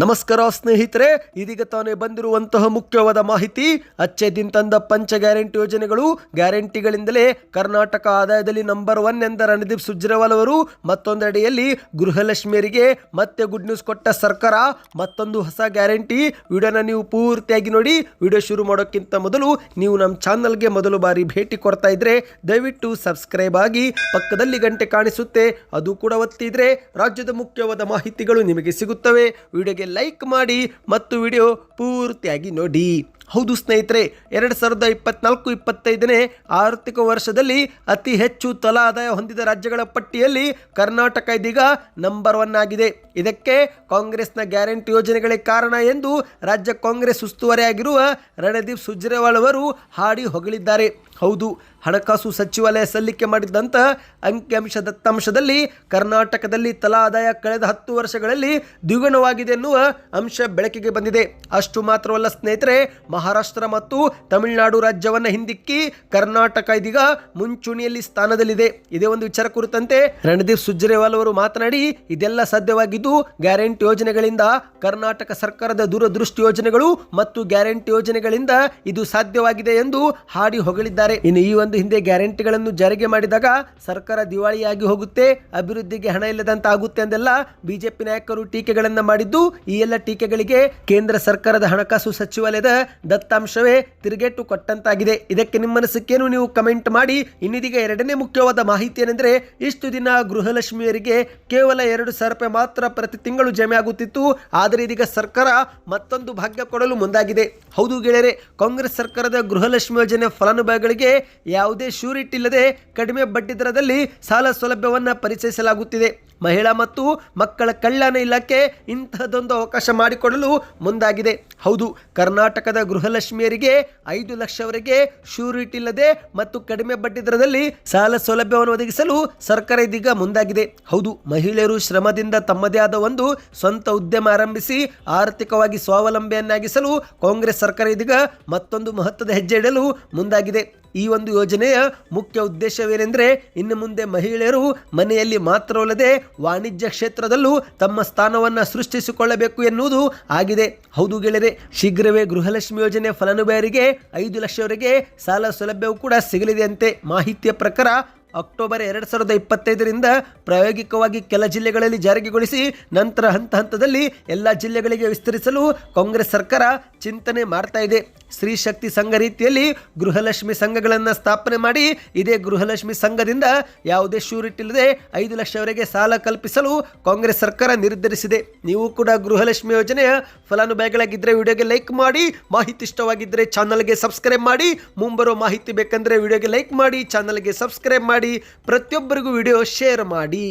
ನಮಸ್ಕಾರ ಸ್ನೇಹಿತರೆ, ಇದೀಗ ತಾನೇ ಬಂದಿರುವಂತಹ ಮುಖ್ಯವಾದ ಮಾಹಿತಿ. ಅಚ್ಚೆ ದಿನ ತಂದ ಪಂಚ ಗ್ಯಾರಂಟಿ ಯೋಜನೆಗಳು ಗ್ಯಾರಂಟಿಗಳಿಂದಲೇ ಕರ್ನಾಟಕ ಆದಾಯದಲ್ಲಿ ನಂಬರ್ ಒನ್ ಎಂದ ರಣದೀಪ್ ಸುರ್ಜೇವಾಲ್ ಅವರು ಮತ್ತೊಂದೆಡೆಯಲ್ಲಿ ಗೃಹಲಕ್ಷ್ಮಿಯರಿಗೆ ಮತ್ತೆ ಗುಡ್ ನ್ಯೂಸ್ ಕೊಟ್ಟ ಸರ್ಕಾರ ಮತ್ತೊಂದು ಹೊಸ ಗ್ಯಾರಂಟಿ. ವಿಡಿಯೋನ ನೀವು ಪೂರ್ತಿಯಾಗಿ ನೋಡಿ, ವಿಡಿಯೋ ಶುರು ಮಾಡೋಕ್ಕಿಂತ ಮೊದಲು ನೀವು ನಮ್ಮ ಚಾನಲ್ಗೆ ಮೊದಲು ಬಾರಿ ಭೇಟಿ ಕೊಡ್ತಾ ಇದ್ರೆ ದಯವಿಟ್ಟು ಸಬ್ಸ್ಕ್ರೈಬ್ ಆಗಿ ಪಕ್ಕದಲ್ಲಿ ಗಂಟೆ ಕಾಣಿಸುತ್ತೆ. ಅದು ಕೂಡ ಒತ್ತಿದ್ರೆ ರಾಜ್ಯದ ಮುಖ್ಯವಾದ ಮಾಹಿತಿಗಳು ನಿಮಗೆ ಸಿಗುತ್ತವೆ. ವಿಡಿಯೋಗೆ ಲೈಕ್ ಮಾಡಿ ಮತ್ತು ವಿಡಿಯೋ ಪೂರ್ತಿಯಾಗಿ ನೋಡಿ. ಹೌದು ಸ್ನೇಹಿತರೆ, ಎರಡು ಸಾವಿರದ ಇಪ್ಪತ್ನಾಲ್ಕು, ಇಪ್ಪತ್ತೈದನೇ ಆರ್ಥಿಕ ವರ್ಷದಲ್ಲಿ ಅತಿ ಹೆಚ್ಚು ತಲಾ ಆದಾಯ ಹೊಂದಿದ ರಾಜ್ಯಗಳ ಪಟ್ಟಿಯಲ್ಲಿ ಕರ್ನಾಟಕ ಇದೀಗ ನಂಬರ್ ಒನ್ ಆಗಿದೆ. ಇದಕ್ಕೆ ಕಾಂಗ್ರೆಸ್ನ ಗ್ಯಾರಂಟಿ ಯೋಜನೆಗಳೇ ಕಾರಣ ಎಂದು ರಾಜ್ಯ ಕಾಂಗ್ರೆಸ್ ಉಸ್ತುವಾರಿಯಾಗಿರುವ ರಣದೀಪ್ ಸುರ್ಜೇವಾಲ್ ಅವರು ಹಾಡಿ ಹೊಗಳಿದ್ದಾರೆ. ಹೌದು, ಹಣಕಾಸು ಸಚಿವಾಲಯ ಸಲ್ಲಿಕೆ ಮಾಡಿದ್ದಂಥ ಅಂಕಿಅಂಶ ದತ್ತಾಂಶದಲ್ಲಿ ಕರ್ನಾಟಕದಲ್ಲಿ ತಲಾ ಆದಾಯ ಕಳೆದ ಹತ್ತು ವರ್ಷಗಳಲ್ಲಿ ದ್ವಿಗುಣವಾಗಿದೆ ಎನ್ನುವ ಅಂಶ ಬೆಳಕಿಗೆ ಬಂದಿದೆ. ಅಷ್ಟು ಮಾತ್ರವಲ್ಲ ಸ್ನೇಹಿತರೆ ಮಹಾರಾಷ್ಟ್ರ ಮತ್ತು ತಮಿಳುನಾಡು ರಾಜ್ಯವನ್ನು ಹಿಂದಿಕ್ಕಿ ಕರ್ನಾಟಕ ಇದೀಗ ಮುಂಚೂಣಿಯಲ್ಲಿ ಸ್ಥಾನದಲ್ಲಿದೆ. ಇದೇ ಒಂದು ವಿಚಾರ ಕುರಿತಂತೆ ರಣದೀಪ್ ಸುರ್ಜೇವಾಲ್ ಅವರು ಮಾತನಾಡಿ, ಇದೆಲ್ಲ ಸಾಧ್ಯವಾಗಿದ್ದು ಗ್ಯಾರಂಟಿ ಯೋಜನೆಗಳಿಂದ ಕರ್ನಾಟಕ ಸರ್ಕಾರದ ದೂರದೃಷ್ಟಿ ಯೋಜನೆಗಳು ಮತ್ತು ಗ್ಯಾರಂಟಿ ಯೋಜನೆಗಳಿಂದ ಇದು ಸಾಧ್ಯವಾಗಿದೆ ಎಂದು ಹಾಡಿ ಹೊಗಳಿದ್ದಾರೆ. ಇನ್ನು ಈ ಒಂದು ಹಿಂದೆ ಗ್ಯಾರಂಟಿಗಳನ್ನು ಜಾರಿಗೆ ಮಾಡಿದಾಗ ಸರ್ಕಾರ ದಿವಾಳಿಯಾಗಿ ಹೋಗುತ್ತೆ, ಅಭಿವೃದ್ಧಿಗೆ ಹಣ ಇಲ್ಲದಂತ ಆಗುತ್ತೆ ಎಂದೆಲ್ಲ ಬಿಜೆಪಿ ನಾಯಕರು ಟೀಕೆಗಳನ್ನು ಮಾಡಿದ್ದು, ಈ ಎಲ್ಲ ಟೀಕೆಗಳಿಗೆ ಕೇಂದ್ರ ಸರ್ಕಾರದ ಹಣಕಾಸು ಸಚಿವಾಲಯದ ದತ್ತಾಂಶವೇ ತಿರುಗೇಟು ಕೊಟ್ಟಂತಾಗಿದೆ. ಇದಕ್ಕೆ ನಿಮ್ಮ ಮನಸ್ಸಕ್ಕೇನು ನೀವು ಕಮೆಂಟ್ ಮಾಡಿ. ಇನ್ನಿದೀಗ ಎರಡನೇ ಮುಖ್ಯವಾದ ಮಾಹಿತಿ ಏನೆಂದರೆ, ಇಷ್ಟು ದಿನ ಗೃಹಲಕ್ಷ್ಮಿಯರಿಗೆ ಕೇವಲ ಎರಡು ಸಾವಿರ ರೂಪಾಯಿ ಮಾತ್ರ ಪ್ರತಿ ತಿಂಗಳು ಜಮೆ ಆಗುತ್ತಿತ್ತು. ಆದರೆ ಇದೀಗ ಸರ್ಕಾರ ಮತ್ತೊಂದು ಭಾಗ್ಯ ಕೊಡಲು ಮುಂದಾಗಿದೆ. ಹೌದು ಗೆಳೆಯರೆ, ಕಾಂಗ್ರೆಸ್ ಸರ್ಕಾರದ ಗೃಹಲಕ್ಷ್ಮಿ ಯೋಜನೆ ಫಲಾನುಭವಿಗಳಿಗೆ ಯಾವುದೇ ಶ್ಯೂರಿಟಿ ಇಲ್ಲದೆ ಕಡಿಮೆ ಬಡ್ಡಿ ದರದಲ್ಲಿ ಸಾಲ ಸೌಲಭ್ಯವನ್ನು ಪರಿಚಯಿಸಲಾಗುತ್ತಿದೆ. ಮಹಿಳಾ ಮತ್ತು ಮಕ್ಕಳ ಕಲ್ಯಾಣ ಇಲಾಖೆ ಇಂತಹದೊಂದು ಅವಕಾಶ ಮಾಡಿಕೊಡಲು ಮುಂದಾಗಿದೆ. ಹೌದು, ಕರ್ನಾಟಕದ ಗೃಹಲಕ್ಷ್ಮಿಯರಿಗೆ ಐದು ಲಕ್ಷವರೆಗೆ ಶ್ಯೂರಿಟಿ ಇಲ್ಲದೆ ಮತ್ತು ಕಡಿಮೆ ಬಡ್ಡಿ ದರದಲ್ಲಿ ಸಾಲ ಸೌಲಭ್ಯವನ್ನು ಒದಗಿಸಲು ಸರ್ಕಾರ ಇದೀಗ ಮುಂದಾಗಿದೆ. ಹೌದು, ಮಹಿಳೆಯರು ಶ್ರಮದಿಂದ ತಮ್ಮದೇ ಆದ ಒಂದು ಸ್ವಂತ ಉದ್ಯಮ ಆರಂಭಿಸಿ ಆರ್ಥಿಕವಾಗಿ ಸ್ವಾವಲಂಬಿಯನ್ನಾಗಿಸಲು ಕಾಂಗ್ರೆಸ್ ಸರ್ಕಾರ ಇದೀಗ ಮತ್ತೊಂದು ಮಹತ್ವದ ಹೆಜ್ಜೆ ಇಡಲು ಮುಂದಾಗಿದೆ. ಈ ಒಂದು ಯೋಜನೆಯ ಮುಖ್ಯ ಉದ್ದೇಶವೇನೆಂದರೆ ಇನ್ನು ಮುಂದೆ ಮಹಿಳೆಯರು ಮನೆಯಲ್ಲಿ ಮಾತ್ರವಲ್ಲದೆ ವಾಣಿಜ್ಯ ಕ್ಷೇತ್ರದಲ್ಲೂ ತಮ್ಮ ಸ್ಥಾನವನ್ನು ಸೃಷ್ಟಿಸಿಕೊಳ್ಳಬೇಕು ಎನ್ನುವುದು ಆಗಿದೆ. ಹೌದು ಗೆಳೆಯರೆ, ಶೀಘ್ರವೇ ಗೃಹಲಕ್ಷ್ಮಿ ಯೋಜನೆ ಫಲಾನುಭವಿಯರಿಗೆ ಐದು ಲಕ್ಷವರೆಗೆ ಸಾಲ ಸೌಲಭ್ಯವೂ ಕೂಡ ಸಿಗಲಿದೆ ಅಂತೆ ಮಾಹಿತಿಯ ಪ್ರಕಾರ ಅಕ್ಟೋಬರ್ ಎರಡು ಸಾವಿರದ ಇಪ್ಪತ್ತೈದರಿಂದ ಪ್ರಾಯೋಗಿಕವಾಗಿ ಕೆಲ ಜಿಲ್ಲೆಗಳಲ್ಲಿ ಜಾರಿಗೆಗೊಳಿಸಿ ನಂತರ ಹಂತ ಹಂತದಲ್ಲಿ ಎಲ್ಲ ಜಿಲ್ಲೆಗಳಿಗೆ ವಿಸ್ತರಿಸಲು ಕಾಂಗ್ರೆಸ್ ಸರ್ಕಾರ ಚಿಂತನೆ ಮಾಡ್ತಾ ಇದೆ. ಸ್ತ್ರೀ ಶಕ್ತಿ ಸಂಘ ರೀತಿಯಲ್ಲಿ ಗೃಹಲಕ್ಷ್ಮಿ ಸಂಘಗಳನ್ನು ಸ್ಥಾಪನೆ ಮಾಡಿ ಇದೇ ಗೃಹಲಕ್ಷ್ಮಿ ಸಂಘದಿಂದ ಯಾವುದೇ ಶ್ಯೂರಿಟಿ ಇಲ್ಲದೆ ಐದು ಲಕ್ಷವರೆಗೆ ಸಾಲ ಕಲ್ಪಿಸಲು ಕಾಂಗ್ರೆಸ್ ಸರ್ಕಾರ ನಿರ್ಧರಿಸಿದೆ. ನೀವು ಕೂಡ ಗೃಹಲಕ್ಷ್ಮಿ ಯೋಜನೆಯ ಫಲಾನುಭವಿಗಳಾಗಿದ್ದರೆ ವಿಡಿಯೋಗೆ ಲೈಕ್ ಮಾಡಿ, ಮಾಹಿತಿ ಇಷ್ಟವಾಗಿದ್ದರೆ ಚಾನಲ್ಗೆ ಸಬ್ಸ್ಕ್ರೈಬ್ ಮಾಡಿ ಮುಂಬರೋ ಮಾಹಿತಿ ಬೇಕಂದರೆ ವಿಡಿಯೋಗೆ ಲೈಕ್ ಮಾಡಿ, ಚಾನಲ್ಗೆ ಸಬ್ಸ್ಕ್ರೈಬ್ ಮಾಡಿ, ಪ್ರತಿಯೊಬ್ಬರಿಗೂ ವಿಡಿಯೋ ಶೇರ್ ಮಾಡಿ.